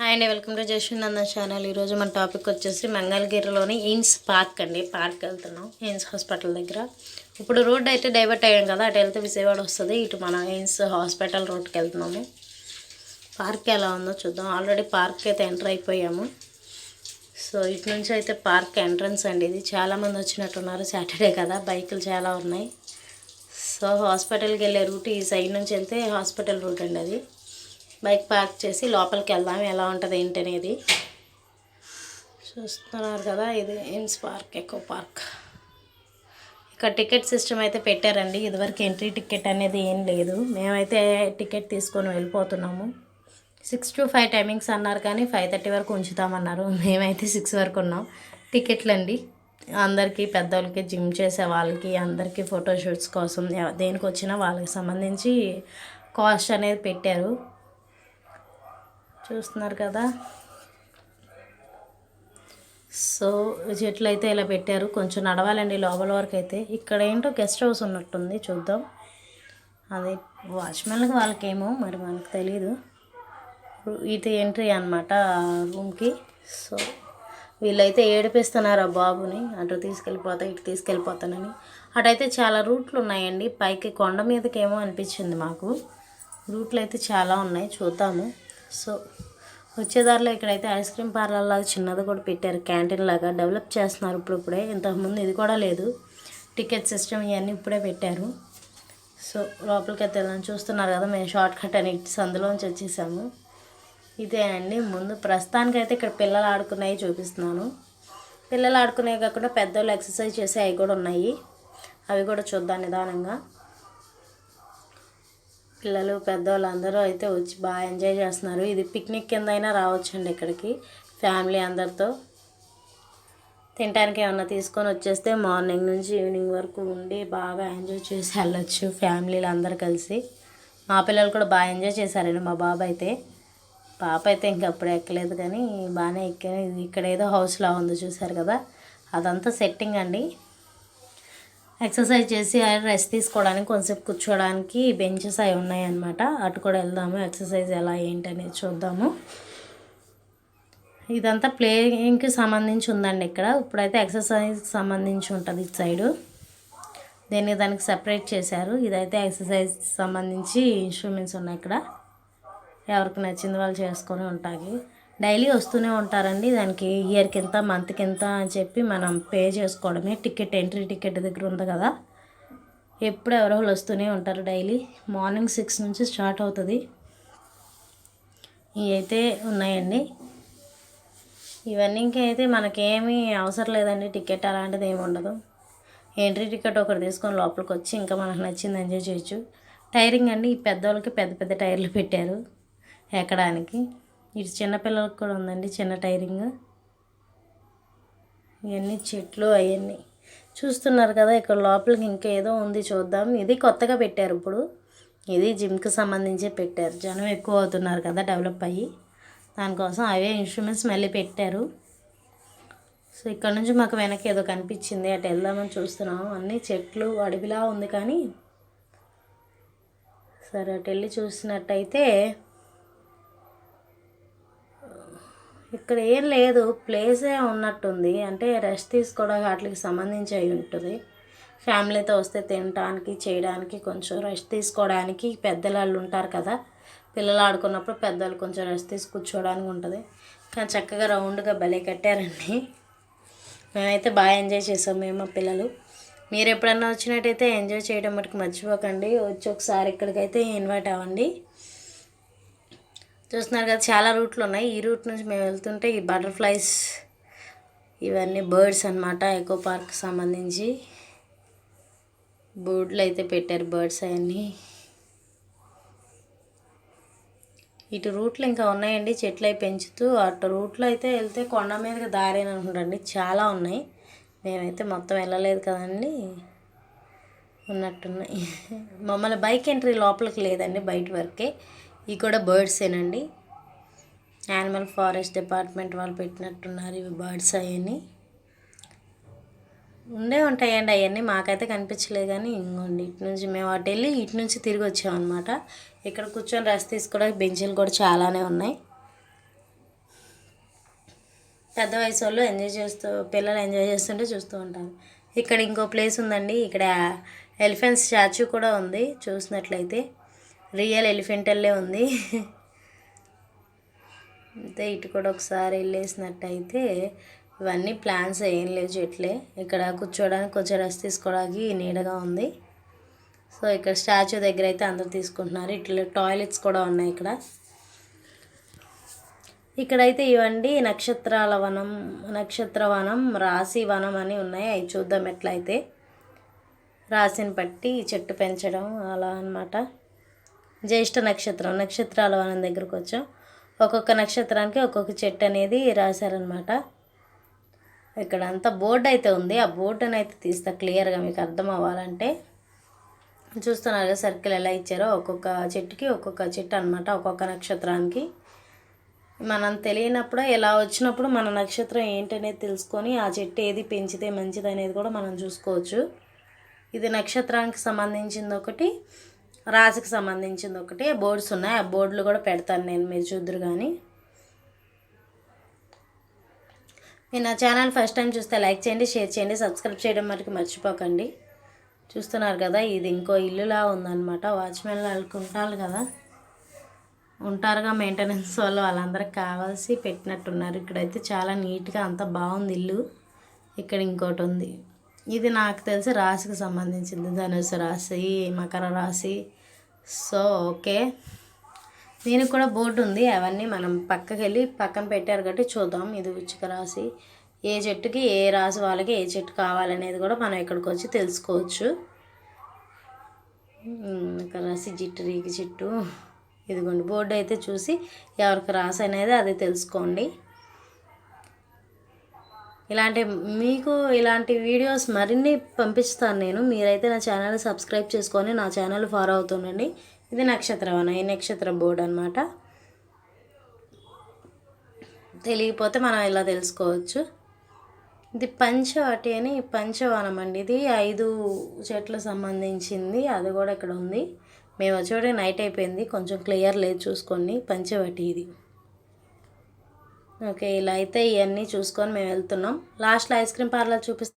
Hi అండి welcome to Jaswanth channel. ఈరోజు మన టాపిక్ వచ్చేసి మంగళగిరిలోని ఎయిమ్స్ పార్క్ అండి. పార్క్ వెళ్తున్నాం ఎయిమ్స్ హాస్పిటల్ దగ్గర. ఇప్పుడు రోడ్ అయితే డైవర్ట్ అయ్యాం కదా అటు వెళ్తే విజయవాడ వస్తుంది ఇటు మనం ఎయిమ్స్ హాస్పిటల్ రోడ్కి వెళ్తున్నాము. పార్క్ ఎలా ఉందో చూద్దాం. ఆల్రెడీ పార్క్ అయితే ఎంటర్ అయిపోయాము. సో ఇటు నుంచి అయితే పార్క్ ఎంట్రన్స్ అండి ఇది. చాలామంది వచ్చినట్టున్నారు సాటర్డే కదా బైకులు చాలా ఉన్నాయి. సో హాస్పిటల్కి వెళ్ళే రూట్ ఈ సైడ్ నుంచి వెళ్తే హాస్పిటల్ రూట్ అండి అది. బైక్ పార్క్ చేసి లోపలికి వెళ్దాం ఎలా ఉంటుంది ఏంటి అనేది. చూస్తున్నారు కదా ఇది ఎయిమ్స్ పార్క్ ఎకో పార్క్. ఇక్కడ టికెట్ సిస్టమ్ అయితే పెట్టారండి. ఇదివరకు ఎంట్రీ టికెట్ అనేది ఏం లేదు. మేమైతే టికెట్ తీసుకొని వెళ్ళిపోతున్నాము. సిక్స్ టు ఫైవ్ టైమింగ్స్ అన్నారు కానీ ఫైవ్ థర్టీ వరకు ఉంచుతామన్నారు. మేమైతే సిక్స్ వరకు ఉన్నాం. టికెట్లు అండి. అందరికీ పెద్దవాళ్ళకి జిమ్ చేసే వాళ్ళకి అందరికీ ఫోటోషూట్స్ కోసం దేనికి వచ్చినా వాళ్ళకి సంబంధించి కాస్ట్ అనేది పెట్టారు. చూస్తున్నారు కదా. సో చెట్లు అయితే ఇలా పెట్టారు. కొంచెం నడవాలండి లోపల వరకు అయితే ఇక్కడ ఏంటో గెస్ట్ హౌస్ ఉన్నట్టుంది చూద్దాం. అది వాచ్మెన్కి వాళ్ళకేమో మరి మనకు తెలియదు ఇది ఎంట్రీ అనమాట రూమ్కి. సో వీళ్ళైతే ఏడిపిస్తున్నారు ఆ బాబుని. అటు తీసుకెళ్ళిపోతా ఇటు తీసుకెళ్ళిపోతానని. అటైతే చాలా రూట్లు ఉన్నాయండి పైకి కొండ మీదకేమో అనిపించింది మాకు. రూట్లు అయితే చాలా ఉన్నాయి చూద్దాము. సో వచ్చేదారిలో ఇక్కడైతే ఐస్ క్రీమ్ పార్లర్ లాగా చిన్నది కూడా పెట్టారు. క్యాంటీన్ లాగా డెవలప్ చేస్తున్నారు ఇప్పుడిప్పుడే ఇంతకుముందు ఇది కూడా లేదు. టికెట్ సిస్టమ్ ఇవన్నీ ఇప్పుడే పెట్టారు. సో లోపలికి అయితే వెళ్ళాను చూస్తున్నారు కదా మేము షార్ట్ కట్ అని ఇటు వచ్చేసాము. వచ్చేసాము ఇదేనండి ముందు ప్రస్తుతానికైతే ఇక్కడ పిల్లలు ఆడుకునేవి చూపిస్తున్నాను. పిల్లలు ఆడుకునేవి కాకుండా పెద్దోళ్ళు ఎక్సర్సైజ్ చేసే అవి కూడా ఉన్నాయి. అవి కూడా చూద్దాం నిదానంగా. పిల్లలు పెద్దవాళ్ళు అందరూ అయితే వచ్చి బాగా ఎంజాయ్ చేస్తున్నారు. ఇది పిక్నిక్ కింద అయినా రావచ్చండి ఇక్కడికి ఫ్యామిలీ అందరితో. తినడానికి ఏమన్నా తీసుకొని వచ్చేస్తే మార్నింగ్ నుంచి ఈవినింగ్ వరకు ఉండి బాగా ఎంజాయ్ చేసి వెళ్ళొచ్చు ఫ్యామిలీలు అందరు కలిసి. మా పిల్లలు కూడా బాగా ఎంజాయ్ చేశారండి మా బాబు అయితే. పాప అయితే ఇంకప్పుడు ఎక్కలేదు కానీ బాగానే ఎక్కాను. ఇది ఇక్కడ ఏదో హౌస్లా ఉంది చూసారు కదా అదంతా సెట్టింగ్ అండి. ఎక్సర్సైజ్ చేసి రెస్ట్ తీసుకోవడానికి కొంచెంసేపు కూర్చోవడానికి బెంచెస్ అవి ఉన్నాయన్నమాట. అటు కూడా వెళ్దాము ఎక్సర్సైజ్ ఎలా ఏంటి అనేది చూద్దాము. ఇదంతా ప్లేయింగ్కి సంబంధించి ఉందండి ఇక్కడ. ఇప్పుడైతే ఎక్సర్సైజ్కి సంబంధించి ఉంటుంది ఇటు సైడు. దీన్ని దానికి సపరేట్ చేశారు. ఇదైతే ఎక్సర్సైజ్ సంబంధించి ఇన్స్ట్రుమెంట్స్ ఉన్నాయి ఇక్కడ. ఎవరికి నచ్చింది వాళ్ళు చేసుకొని ఉంటాయి డైలీ వస్తూనే ఉంటారండి. దానికి ఇయర్కి ఎంత మంత్కి ఎంత అని చెప్పి మనం పే చేసుకోవడమే. టికెట్ ఎంట్రీ టికెట్ దగ్గర ఉంది కదా. ఎప్పుడు ఎవరో వాళ్ళు వస్తూనే ఉంటారు డైలీ. మార్నింగ్ సిక్స్ నుంచి స్టార్ట్ అవుతుంది. ఇవి అయితే ఉన్నాయండి. ఇవన్నీ ఇంకైతే మనకేమీ అవసరం లేదండి. టికెట్ అలాంటిది ఏమి ఉండదు. ఎంట్రీ టికెట్ ఒకటి తీసుకొని లోపలికి వచ్చి ఇంకా మనకు నచ్చింది ఎంజాయ్ చేయొచ్చు. టైరింగ్ అండి. ఈ పెద్దవాళ్ళకి పెద్ద పెద్ద టైర్లు పెట్టారు. ఎక్కడానికి. ఇటు చిన్నపిల్లలకు కూడా ఉందండి చిన్న టైరింగ్. ఇవన్నీ చెట్లు అవన్నీ. చూస్తున్నారు కదా ఇక్కడ లోపలికి ఇంకా ఏదో ఉంది చూద్దాం. ఇది కొత్తగా పెట్టారు ఇప్పుడు. ఇది జిమ్కి సంబంధించే పెట్టారు. జనం ఎక్కువ అవుతున్నారు కదా డెవలప్ అయ్యి. దానికోసం అవే ఇన్స్ట్రుమెంట్స్ మళ్ళీ పెట్టారు. సో ఇక్కడ నుంచి మాకు వెనక ఏదో కనిపించింది. అటు వెళ్దామని చూస్తున్నాం. అన్నీ చెట్లు అడవిలా ఉంది కానీ. సరే అటు వెళ్ళి చూసినట్టయితే ఇక్కడ ఏం లేదు ప్లేసే ఉన్నట్టుంది. అంటే రెస్ట్ తీసుకోవడానికి వాటికి సంబంధించి అయి ఉంటుంది. ఫ్యామిలీతో వస్తే తినడానికి చేయడానికి కొంచెం రెస్ట్ తీసుకోవడానికి పెద్దలు వాళ్ళు ఉంటారు కదా. పిల్లలు ఆడుకున్నప్పుడు పెద్దలు కొంచెం రెస్ట్ తీసి కూర్చోవడానికి ఉంటుంది. కానీ చక్కగా రౌండ్గా భలే కట్టారండి. మేమైతే బాగా ఎంజాయ్ చేసాం మేము మా పిల్లలు. మీరు ఎప్పుడన్నా వచ్చినట్టయితే ఎంజాయ్ చేయడం మటుకు మర్చిపోకండి. వచ్చి ఒకసారి ఇక్కడికైతే ఇన్వైట్ అవ్వండి. చూస్తున్నారు కదా చాలా రూట్లు ఉన్నాయి. ఈ రూట్ నుంచి మేము వెళ్తుంటే ఈ బటర్ఫ్లైస్ ఇవన్నీ బర్డ్స్ అన్నమాట ఎకో పార్క్ సంబంధించి. బోర్డులు అయితే పెట్టారు బర్డ్స్ అవన్నీ. ఇటు రూట్లు ఇంకా ఉన్నాయండి చెట్లు అవి పెంచుతూ. అటు రూట్లో అయితే వెళ్తే కొండ మీదకి దారేను అనుకుంటండి చాలా ఉన్నాయి. మేమైతే మొత్తం వెళ్ళలేదు కదండి. ఉన్నట్టున్నాయి. మమ్మల్ని బైక్ ఎంట్రీ లోపలికి లేదండి బయట వరకే. ఇవి కూడా బర్డ్సేనండి. యానిమల్ ఫారెస్ట్ డిపార్ట్మెంట్ వాళ్ళు పెట్టినట్టున్నారు ఇవి బర్డ్స్ అవన్నీ. ఉండే ఉంటాయండి అవన్నీ. మాకైతే కనిపించలేదు కానీ ఇంకోండి ఇటు నుంచి మేము అటు వెళ్ళి ఇటు నుంచి తిరిగి వచ్చామన్నమాట. ఇక్కడ కూర్చొని రెస్ట్ తీసుకోవడానికి బెంచీలు కూడా చాలానే ఉన్నాయి. పెద్ద వయసు వాళ్ళు ఎంజాయ్ చేస్తూ పిల్లలు ఎంజాయ్ చేస్తుంటే చూస్తూ ఉంటారు. ఇక్కడ ఇంకో ప్లేస్ ఉందండి. ఇక్కడ ఎలిఫెంట్ స్టాచ్యూ కూడా ఉంది చూసినట్లయితే. రియల్ ఎలిఫెంటల్లే ఉంది. అంతే ఇటు కూడా ఒకసారి వెళ్ళేసినట్టయితే ఇవన్నీ ప్లాన్స్ ఏం లేవు చెట్లే. ఇక్కడ కూర్చోడానికి కొంచెం రెస్ట్ తీసుకోవడానికి నీడగా ఉంది. సో ఇక్కడ స్టాచ్యూ దగ్గర అయితే అందరు తీసుకుంటున్నారు. ఇట్లా టాయిలెట్స్ కూడా ఉన్నాయి ఇక్కడ. ఇక్కడైతే ఇవండి నక్షత్రాల వనం నక్షత్ర వనం రాశి వనం అని ఉన్నాయి. అవి చూద్దాం ఎట్లయితే. రాశిని బట్టి చెట్టు పెంచడం అలా అన్నమాట. జ్యేష్ఠ నక్షత్రం నక్షత్రాల వనం దగ్గరకు వచ్చాం. ఒక్కొక్క నక్షత్రానికి ఒక్కొక్క చెట్టు అనేది రాశారనమాట ఇక్కడ అంతా బోర్డు అయితే ఉంది. ఆ బోర్డుని అయితే తీస్తా క్లియర్గా మీకు అర్థం అవ్వాలంటే. చూస్తున్నారు కదా సర్కిల్ ఎలా ఇచ్చారో. ఒక్కొక్క చెట్టుకి ఒక్కొక్క చెట్టు అనమాట ఒక్కొక్క నక్షత్రానికి. మనం తెలియనప్పుడు ఎలా వచ్చినప్పుడు మన నక్షత్రం ఏంటనేది తెలుసుకొని ఆ చెట్టు ఏది పెంచితే మంచిది అనేది కూడా మనం చూసుకోవచ్చు. ఇది నక్షత్రానికి సంబంధించింది ఒకటి. రాశికి సంబంధించింది ఒకటి. బోర్డ్స్ ఉన్నాయి. ఆ బోర్డులు కూడా పెడతాను నేను. మీరు చూద్దరు కానీ. మీరు నా ఛానల్ ఫస్ట్ టైం చూస్తే లైక్ చేయండి షేర్ చేయండి సబ్స్క్రైబ్ చేయడం మటుకు మర్చిపోకండి. చూస్తున్నారు కదా ఇది ఇంకో ఇల్లులా ఉందన్నమాట. వాచ్మెన్ వాళ్ళకి ఉంటారు కదా. ఉంటారుగా మెయింటెనెన్స్ వాళ్ళు. వాళ్ళందరికి కావాల్సి పెట్టినట్టున్నారు. ఇక్కడైతే చాలా నీట్గా అంత బాగుంది ఇల్లు. ఇక్కడ ఇంకోటి ఉంది. ఇది నాకు తెలిసి రాశికి సంబంధించింది. ధనుసు రాశి మకర రాశి సో ఓకే. దీనికి కూడా బోర్డు ఉంది. అవన్నీ మనం పక్కకి వెళ్ళి పక్కన పెట్టారు కాబట్టి చూద్దాం. ఇది ఉచిక రాశి. ఏ చెట్టుకి ఏ రాశి వాళ్ళకి ఏ చెట్టు కావాలనేది కూడా మనం ఇక్కడికి వచ్చి తెలుసుకోవచ్చు. ఇక్కడ రాసి జిట్టు రీకి చెట్టు ఇదిగోండి బోర్డు అయితే చూసి ఎవరికి రాసి అనేది అది తెలుసుకోండి. ఇలాంటి మీకు ఇలాంటి వీడియోస్ మరిన్ని పంపిస్తాను నేను. మీరైతే నా ఛానల్ సబ్స్క్రైబ్ చేసుకొని నా ఛానల్ ఫాలో అవుతుండండి. ఇది నక్షత్రవనం ఈ నక్షత్ర బోర్డు అనమాట తెలియకపోతే మనం ఇలా తెలుసుకోవచ్చు. ఇది పంచవటి అని పంచవనం అండి. ఇది ఐదు చెట్లకు సంబంధించింది. అది కూడా ఇక్కడ ఉంది. మేము వచ్చేవాడి నైట్ అయిపోయింది. కొంచెం క్లియర్ లేదు చూసుకోండి. పంచవటి ఇది. ఓకే ఇలా అయితే ఇవన్నీ చూసుకొని మేము వెళ్తున్నాం. లాస్ట్లో ఐస్ క్రీమ్ పార్లర్ చూపిస్తాం